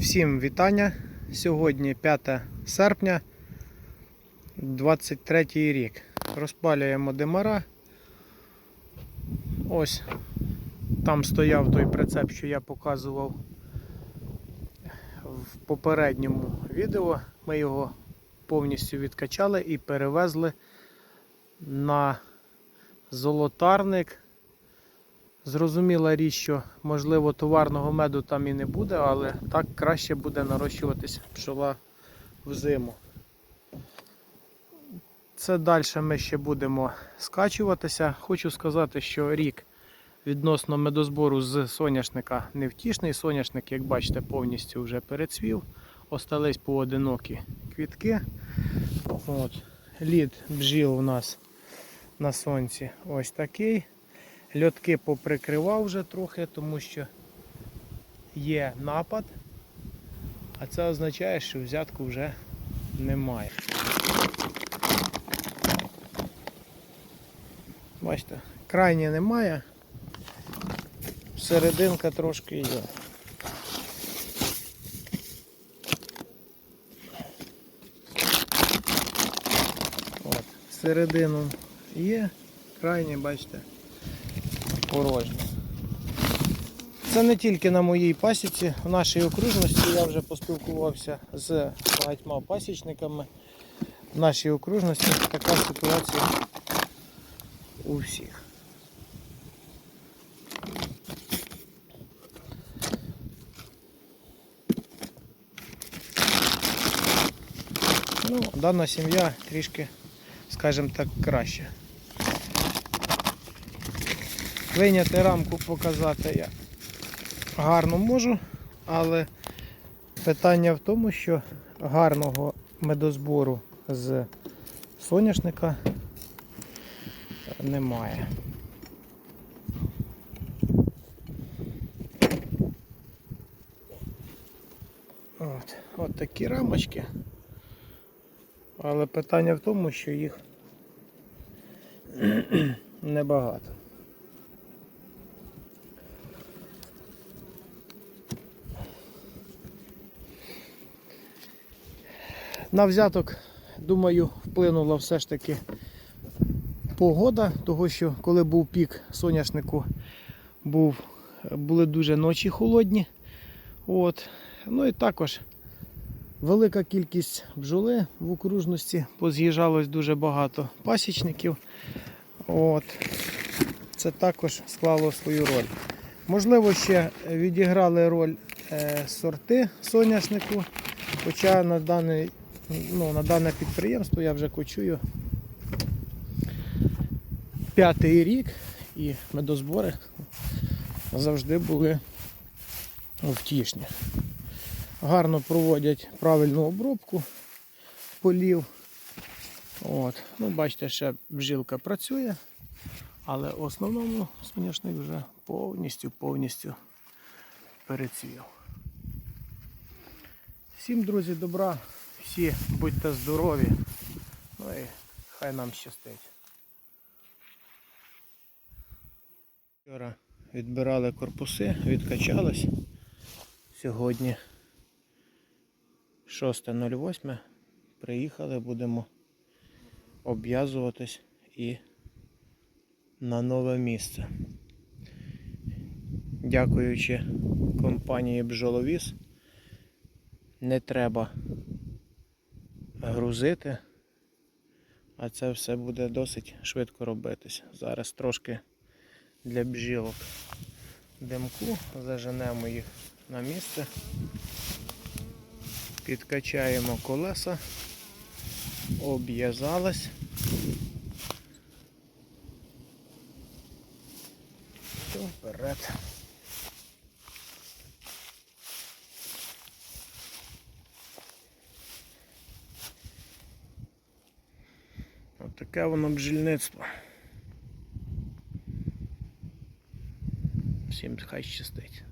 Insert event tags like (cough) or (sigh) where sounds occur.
Всім вітання. Сьогодні 5 серпня 23 рік. Розпалюємо димара. Ось там стояв той прицеп, що я показував в попередньому відео. Ми його повністю відкачали і перевезли на золотарник. Зрозуміла річ, що можливо товарного меду там і не буде, але так краще буде нарощуватись пчола в зиму. Це далі ми ще будемо скачуватися. Хочу сказати, що рік відносно медозбору з соняшника невтішний. Соняшник, як бачите, повністю вже перецвів. Остались поодинокі квітки. От. Лід бджіл у нас на сонці ось такий. Льотки поприкривав вже трохи, тому що є напад, а це означає, що взятку вже немає. Бачите, крайні немає, серединка трошки є. От, середину є, крайні, бачите порожні. Це не тільки на моїй пасіці, в нашій окружності я вже поспілкувався з багатьма пасічниками. В нашій окружності така ситуація у всіх. Ну, дана сім'я трішки, скажімо так, краще. Виняти рамку показати я гарно можу, але питання в тому, що гарного медозбору з соняшника немає. От, от такі рамочки. Але питання в тому, що їх (clears throat) небагато. На взяток, думаю, вплинула все ж таки погода, того що коли був пік соняшнику, був, були дуже ночі холодні. От. Ну і також велика кількість бджоли в окружності, поз'їжджалось дуже багато пасічників. От. Це також склало свою роль. Можливо, ще відіграли роль е, сорти соняшнику, хоча на даний ну, на дане підприємство я вже кочую п'ятий рік і медозбори завжди були втішні. Гарно проводять правильну обробку полів. От. Ну, Бачите, ще бжилка працює, але в основному соняшник вже повністю повністю перецвів. Всім, друзі, добра. Всі будьте здорові. Ну і хай нам щастить. Вчора відбирали корпуси, відкачались. Сьогодні 6.08. Приїхали, будемо обв'язуватись і на нове місце. Дякуючи компанії Бджоловіз, не треба грузити, а це все буде досить швидко робитися. Зараз трошки для бджілок димку, заженемо їх на місце, підкачаємо колеса, обв'язалась. Вперед. От таке воно бджільництво. Всім хай щастить.